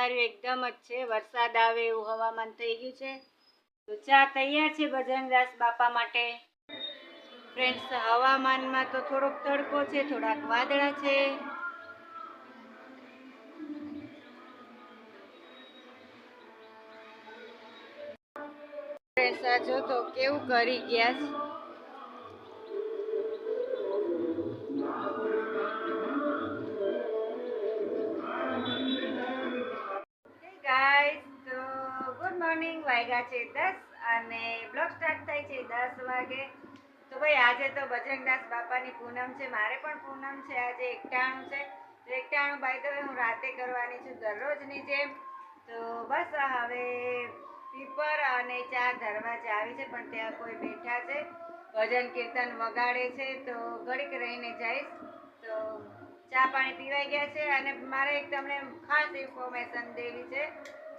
અંધાર્યું એકદમ જ છે. વરસાદ આવે એવું હવામાન થઈ ગયું છે. તો ચા તૈયાર છે ભજનદાસ બાપા માટે. ફ્રેન્ડ્સ હવામાનમાં તો થોડોક તડકો છે, થોડાક વાદળા છે. ફ્રેન્ડ્સ આ જો તો કેવું કરી ગયા છે. વાગ્યા છે દસ અને બ્લોગ સ્ટાર્ટ થાય છે દસ વાગે. તો ભાઈ, આજે તો બજરંગદાસ બાપાની પૂનમ છે. મારે પણ પૂનમ છે. આજે એકટાણું છે. તો એકટાણું બાય ધ હું રાતે કરવાની છું દરરોજની જેમ. તો બસ, હવે પીપર અને ચાર દરવાજા આવી છે, પણ ત્યાં કોઈ બેઠા છે. ભજન કીર્તન વગાડે છે. તો ઘડીક રહીને જઈશ. તો ચા પાણી પીવાઈ ગયા છે. અને મારે એક તમને ખાસ ઇન્ફોર્મેશન દેવી છે.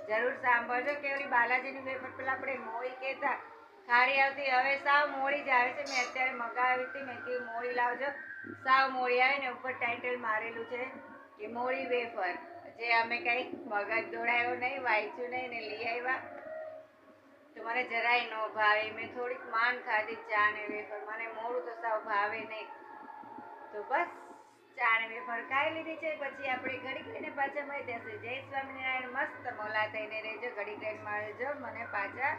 જરૂર સાંભળજો કે ઓલી બાલાજીની વેફર પેલા આપણે મોળી કહેતા. ખારી આવતી, હવે સાવ મોળી જ આવે છે. મેં અત્યારે મગાવી હતી, મેં કીધું મોળી લાવજો. સાવ મોળી આવે ને ઉપર ટાઇટલ મારેલું છે કે મોળી વેફર. જે અમે કંઈ મગજ દોડાયો નહીં, વાંચ્યું નહીં ને લઈ આવ્યા. તો મને જરાય ન ભાવે. મેં થોડીક માન ખાધી ચા ને વેફર. મને મોડું તો સાવ ભાવે નહીં. તો બસ. ચા એવી ફરકાવી લીધી છે. પછી આપણે ઘડીક લઈને પાછા મળી જશે. જય સ્વામિનારાયણ. મસ્ત મોલા થઈને રહેજો ઘડીક રહીને મળજો. મને પાછા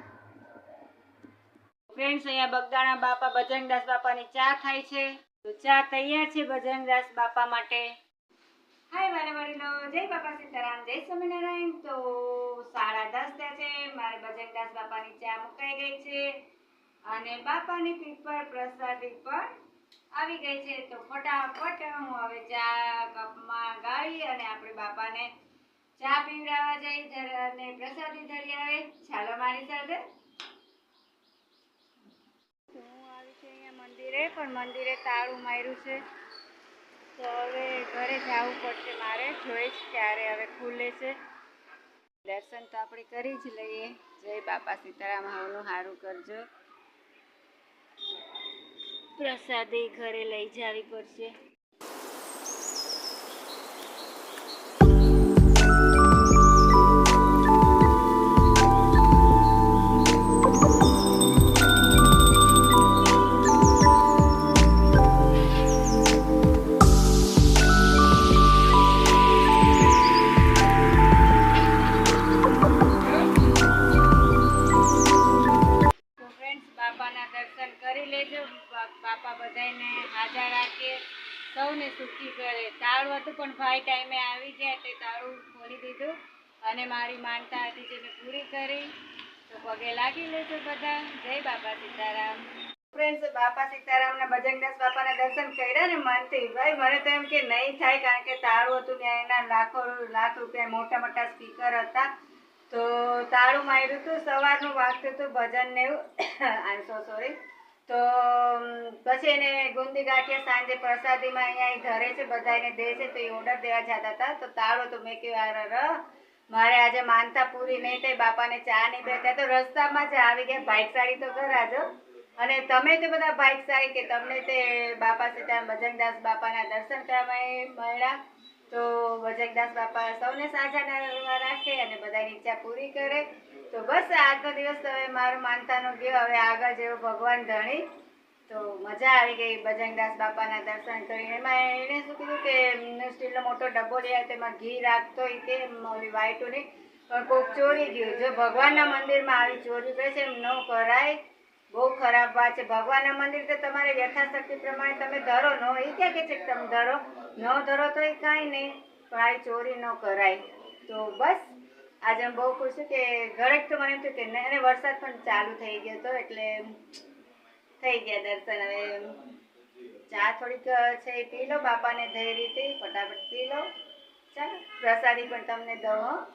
ફ્રેન્ડ્સ અહીંયા બગદાણા બાપા બજરંગદાસ બાપાની ચા થાય છે. તો ચા તૈયાર છે બજરંગદાસ બાપા માટે. હાય મારા વડીલો. જય બાપા સીતારામ. જય સ્વામિનારાયણ. તો સાડા દસ થયા છે. મારે બજરંગદાસ બાપાની ચા મુકાઈ ગઈ છે. અને બાપાની પીપર પ્રસાદી પણ આવી ગઈ છે તો ફટાફટ હું હવે ચા કપમાં ગાળી અને આપણે બાપાને ચા પીવડાવવા જઈ અને પ્રસાદી ધરી આવે. ચાલો મારી સાથે. હું આવી છે અહીંયા મંદિરે, પણ મંદિરે તાળું માર્યું છે. તો હવે ઘરે જવું પડશે મારે જોઈશ ક્યારે હવે ખુલે છે. દર્શન તો આપણે કરી જ લઈએ. જય બાપા સીતારામ હવનું સારું કરજો. પ્રસાદી ઘરે લઈ જવી પડશે. બા- બધાને હાજર રાખે. સૌને સુખી કરે. તાળું હતું પણ ભાઈ ટાઈમે આવી ગયા એટલે તાળું ખોલી દીધું અને મારી માનતા હતી જે પૂરી કરી. તો પગે લાગી લેજો બધા. જય બાપા સીતારામ. ફ્રેન્ડ્સ, બાપા સીતારામના ભજનદાસ બાપાના દર્શન કર્યા ને મનથી. ભાઈ, મને તો એમ કે નહીં થાય કારણ કે તારું હતું ને એના લાખો, લાખ રૂપિયા મોટા મોટા સ્પીકર હતા. તો તાળું માર્યું હતું, સવારનું વાગતું હતું ભજન ને એવું. આઈ સો સોરી તો પછી એને ગુંદી ગાંઠિયા સાંજે પ્રસાદીમાં અહીંયા ધરે છે બધાને દે છે, તો એ ઓર્ડર દેવા જતા હતા. તો તાળો તો મેં કહ્યું ર મારે આજે માનતા પૂરી નહીં થઈ, બાપાને ચા નહીં દે ત્યાં તો રસ્તામાં જ આવી ગયા બાઇક સાડી તો કરાજો અને તમે તે બધા બાઇક સાડી કે તમને તે બાપા સીતારામ, ભજનદાસ બાપાના દર્શન કરવા મળ્યા? તો ભજનદાસ બાપા સૌને સાજા રાખે અને બધાની ઈચ્છા પૂરી કરે. તો બસ આજનો દિવસ તો હવે મારો માનતાનો ગયો. હવે આગળ જેવો ભગવાન ધણી. તો મજા આવી ગઈ બજરંગદાસ બાપાના દર્શન કરીને. એમાં એણે શું કીધું કે સ્ટીલનો મોટો ડબ્બો લઈ આવ્યો. તેમાં ઘી રાખતો હોય તે ઓલી વાઇટોની પણ કોક ચોરી ગયું. જો ભગવાનના મંદિરમાં આવી ચોરી કરે છે એમ ન કરાય. બહુ ખરાબ વાત છે. ભગવાનના મંદિર તો તમારે યથાશક્તિ પ્રમાણે તમે ધરો. નો એ ક્યાં કે છે તમે ધરો? ન ધરો તો એ કાંઈ નહીં. પણ આ ચોરી ન કરાય. તો બસ આજે હું બહુ ખુશ છું કે ઘરેક તો મને એમ થયું કે અને વરસાદ પણ ચાલુ થઈ ગયો હતો એટલે થઈ ગયા દર્શન. હવે ચા થોડીક છે પી લો, બાપાને ધૈર્યથી ફટાફટ પી લો. ચાલો, પ્રસાદી પણ તમને દઉં